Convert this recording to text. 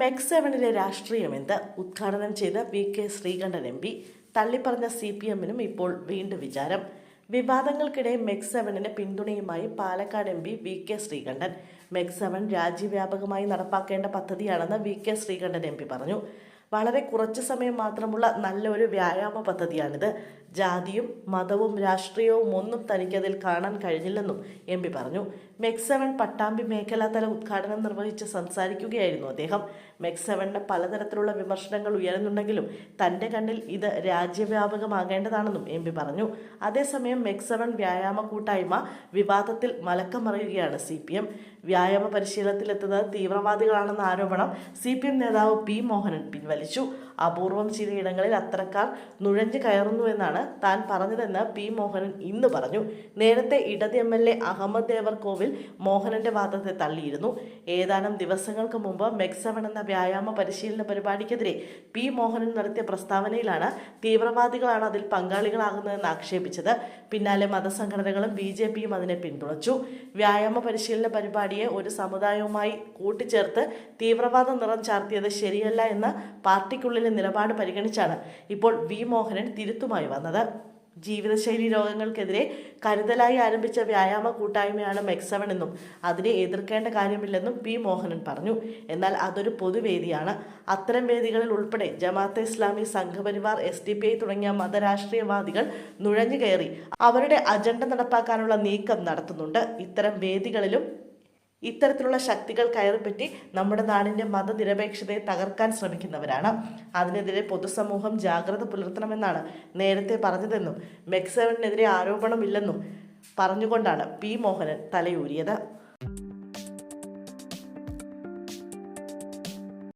മെക് സെവനിലെ രാഷ്ട്രീയം എന്ത്? ഉദ്ഘാടനം ചെയ്ത V K Sreekandan M P. തള്ളിപ്പറഞ്ഞ C P എമ്മിനും ഇപ്പോൾ വീണ്ടും വിചാരം. വിവാദങ്ങൾക്കിടെ മെക് സെവനിന് പിന്തുണയുമായി Palakkad M P V K Sreekandan. MEC seven രാജ്യവ്യാപകമായി നടപ്പാക്കേണ്ട പദ്ധതിയാണെന്ന് V K Sreekandan M P പറഞ്ഞു. വളരെ കുറച്ച് സമയം മാത്രമുള്ള നല്ലൊരു വ്യായാമ പദ്ധതിയാണിത്. ജാതിയും മതവും രാഷ്ട്രീയവും ഒന്നും തനിക്കതിൽ കാണാൻ കഴിഞ്ഞില്ലെന്നും എം പി പറഞ്ഞു. മെക് സെവൻ പട്ടാമ്പി മേഖലാതല ഉദ്ഘാടനം നിർവഹിച്ച് സംസാരിക്കുകയായിരുന്നു അദ്ദേഹം. മെക് പലതരത്തിലുള്ള വിമർശനങ്ങൾ ഉയരുന്നുണ്ടെങ്കിലും തന്റെ കണ്ണിൽ ഇത് രാജ്യവ്യാപകമാകേണ്ടതാണെന്നും എം പി പറഞ്ഞു. അതേസമയം മെക് സെവൻ വ്യായാമ കൂട്ടായ്മ വിവാദത്തിൽ മലക്കമറിയുകയാണ് സി പി എം. വ്യായാമ പരിശീലനത്തിലെത്തുന്നത് തീവ്രവാദികളാണെന്ന ആരോപണം സി പി എം നേതാവ് പി മോഹനൻ പിൻവലിച്ചു. അപൂർവം ചിലയിടങ്ങളിൽ അത്തരക്കാർ നുഴഞ്ഞു കയറുന്നുവെന്നാണ് താൻ പറഞ്ഞതെന്ന് പി മോഹനൻ ഇന്ന് പറഞ്ഞു. നേരത്തെ ഇടത് M L A Ahammad Devarkovil മോഹനന്റെ വാദത്തെ തള്ളിയിരുന്നു. ഏതാനും ദിവസങ്ങൾക്ക് മുമ്പ് മെക്സവൺ എന്ന വ്യായാമ പരിശീലന പരിപാടിക്കെതിരെ പി മോഹനൻ നടത്തിയ പ്രസ്താവനയിലാണ് തീവ്രവാദികളാണ് അതിൽ പങ്കാളികളാകുന്നതെന്ന് ആക്ഷേപിച്ചത്. പിന്നാലെ മതസംഘടനകളും ബി ജെ പിയും അതിനെ പിന്തുണച്ചു. വ്യായാമ പരിശീലന പരിപാടിയെ ഒരു സമുദായവുമായി കൂട്ടിച്ചേർത്ത് തീവ്രവാദ നിറം ചാർത്തിയത് ശരിയല്ല എന്ന പാർട്ടിക്കുള്ളിലെ നിലപാട് പരിഗണിച്ചാണ്. ഇപ്പോൾ വി മോഹനൻ തിരുത്തുമായി വന്നത്. ജീവിതശൈലി രോഗങ്ങൾക്കെതിരെ കരുതലായി ആരംഭിച്ച വ്യായാമ കൂട്ടായ്മയാണ് മെക്സവൺ എന്നും അതിനെ എതിർക്കേണ്ട കാര്യമില്ലെന്നും പി മോഹനൻ പറഞ്ഞു. എന്നാൽ അതൊരു പൊതുവേദിയാണ്. അത്തരം വേദികളിൽ ഉൾപ്പെടെ Jamaat Islami Sangh Parivar S D P I തുടങ്ങിയ മതരാഷ്ട്രീയവാദികൾ നുഴഞ്ഞു കയറി അവരുടെ അജണ്ട നടപ്പാക്കാനുള്ള നീക്കം നടത്തുന്നുണ്ട്. ഇത്തരം വേദികളിലും ഇത്തരത്തിലുള്ള ശക്തികൾ കയറിപ്പറ്റി നമ്മുടെ നാടിന്റെ മതനിരപേക്ഷതയെ തകർക്കാൻ ശ്രമിക്കുന്നവരാണ്. അതിനെതിരെ പൊതുസമൂഹം ജാഗ്രത പുലർത്തണമെന്നാണ് നേരത്തെ പറഞ്ഞതെന്നും മെക്സവനെതിരെ ആരോപണമില്ലെന്നും പറഞ്ഞുകൊണ്ടാണ് പി മോഹനൻ തലയൂരിയത്.